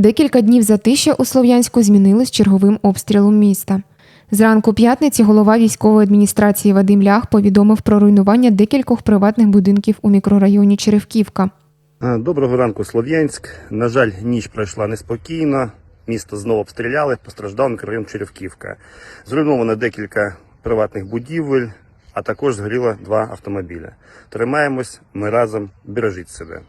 Декілька днів затища у Слов'янську змінилось черговим обстрілом міста. Зранку п'ятниці голова військової адміністрації Вадим Лях повідомив про руйнування декількох приватних будинків у мікрорайоні Черевківка. Доброго ранку, Слов'янськ. На жаль, ніч пройшла неспокійно. Місто знову обстріляли, постраждав мікрорайон Черевківка. Зруйновано декілька приватних будівель, а також згоріло два автомобіля. Тримаємось, ми разом бережіть себе.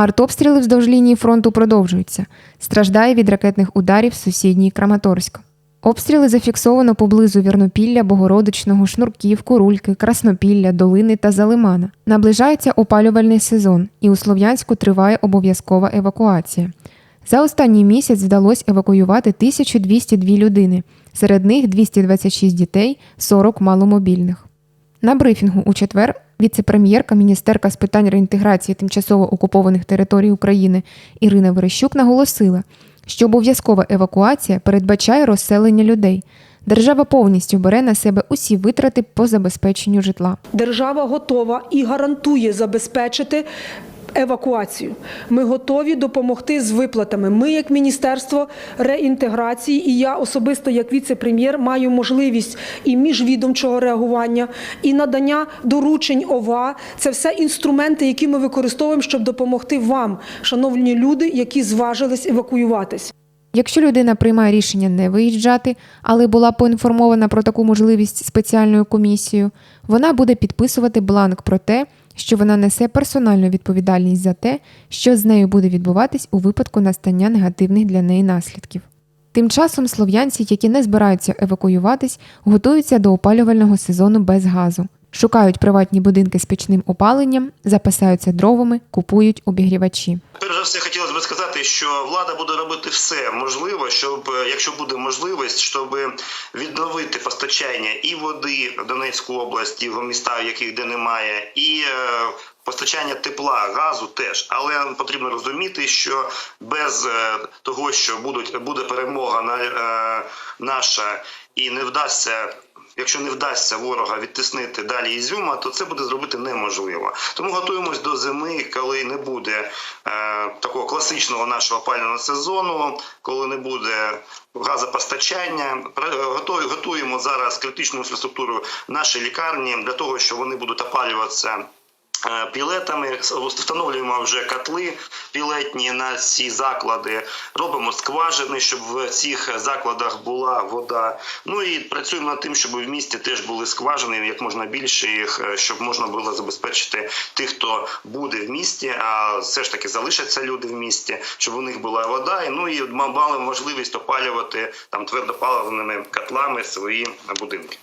Артобстріли вздовж лінії фронту продовжуються. Страждає від ракетних ударів сусідній Краматорськ. Обстріли зафіксовано поблизу Вірнопілля, Богородичного, Шнурків, Курульки, Краснопілля, Долини та Залимана. Наближається опалювальний сезон, і у Слов'янську триває обов'язкова евакуація. За останній місяць вдалося евакуювати 1202 людини, серед них 226 дітей, 40 маломобільних. На брифінгу у четвер віце-прем'єрка, міністерка з питань реінтеграції тимчасово окупованих територій України Ірина Верещук наголосила, що обов'язкова евакуація передбачає розселення людей. Держава повністю бере на себе усі витрати по забезпеченню житла. Держава готова і гарантує забезпечити евакуацію. Ми готові допомогти з виплатами. Ми, як Міністерство реінтеграції, і я особисто, як віце-прем'єр, маю можливість і міжвідомчого реагування, і надання доручень ОВА. Це все інструменти, які ми використовуємо, щоб допомогти вам, шановні люди, які зважились евакуюватись. Якщо людина приймає рішення не виїжджати, але була поінформована про таку можливість спеціальною комісією, вона буде підписувати бланк про те, що вона несе персональну відповідальність за те, що з нею буде відбуватись у випадку настання негативних для неї наслідків. Тим часом слов'янці, які не збираються евакуюватись, готуються до опалювального сезону без газу, шукають приватні будинки з пічним опаленням, запасаються дровами, купують обігрівачі. Перш за все, хотілося б сказати, що влада буде робити все можливе, щоб, е, якщо буде можливість, щоб відновити постачання і води в Донецьку область, і в містах, яких де немає, і е, постачання тепла, газу теж. Але потрібно розуміти, що без е, того, що будуть буде перемога на наша і не вдасться. Якщо не вдасться ворога відтиснити далі Ізюма, то це буде зробити неможливо. Тому готуємось до зими, коли не буде е, такого класичного нашого пального сезону, коли не буде газопостачання. Готуємо, зараз критичну інфраструктуру нашої лікарні для того, що вони будуть опалюватися. Е, Пілетами встановлюємо вже котли пілетні на ці заклади. Робимо скважини, щоб в цих закладах була вода. Ну і працюємо над тим, щоб в місті теж були скважини, як можна більше їх, е, щоб можна було забезпечити тих, хто буде в місті, а все ж таки залишаться люди в місті, щоб у них була вода. Ну і мали можливість опалювати там твердопаливними котлами свої будинки.